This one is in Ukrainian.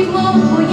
світло.